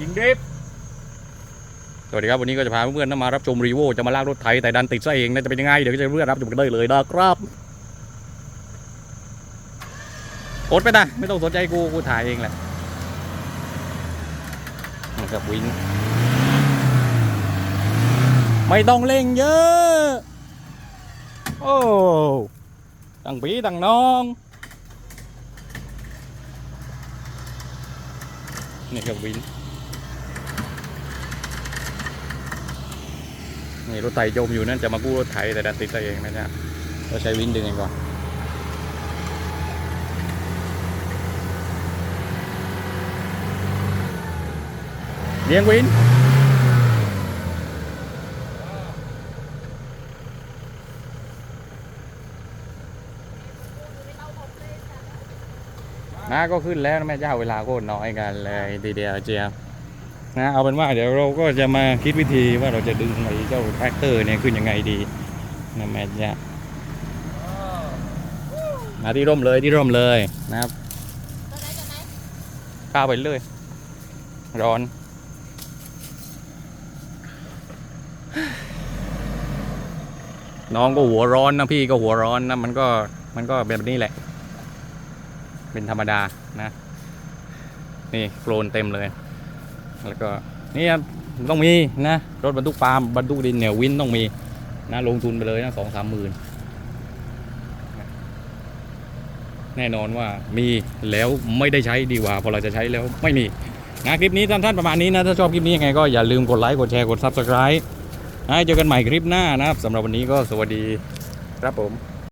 ยิงดิฟสวัสดีครับวันนี้ก็จะพาเพื่อนๆมารับชมรีโวจะมาลากรถไถแต่ดันติดซะเองนะจะเป็นยังไงเดี๋ยวก็จะเพื่อนรับชมกันได้เลยนะครับกดไปนะไม่ต้องสนใจกูกูถ่ายเองแหละนะครับวินไม่ต้องเล่งเยอะ โอ้ตั้งปีตั้งน้องนี่ครับวิน นี่รถไถจมอยู่นั่นจะมากู้รถไถแต่ดันติดซะเองนะจ๊ะเราใช้วินดึงเองก่อนเลี้ยงวินนะก็ขึ้นแล้วแม่เจ้าเวลาก็น้อยกันเลยทีเดียวเจียว นะเอาเป็นว่าเดี๋ยวเราก็จะมาคิดวิธีว่าเราจะดึงไอ้เจ้าแท็กเตอร์เนี่ยขึ้นยังไงดีนะแม่เนี่ยมาที่ร่มเลยที่ร่มเลยนะครับก้าวไปเลย ร้อนน้องก็หัวร้อนนะพี่ก็หัวร้อนนะมันก็มันก็แบบนี้แหละ เป็นธรรมดานะ นี่โคลนเต็มเลย แล้วก็นี่ครับต้องมีนะรถบรรทุกปาล์มบรรทุกดินเหนียววินต้องมีนะลงทุนไปเลยนะสองสามหมื่นแน่นอนว่ามีแล้วไม่ได้ใช้ดีกว่าพอเราจะใช้แล้วไม่มีนะคลิปนี้สั้นๆประมาณนี้นะถ้าชอบคลิปนี้ยังไงก็อย่าลืมกดไลค์กดแชร์กด subscribe นะเจอกันใหม่คลิปหน้านะครับสำหรับวันนี้ก็สวัสดีครับผม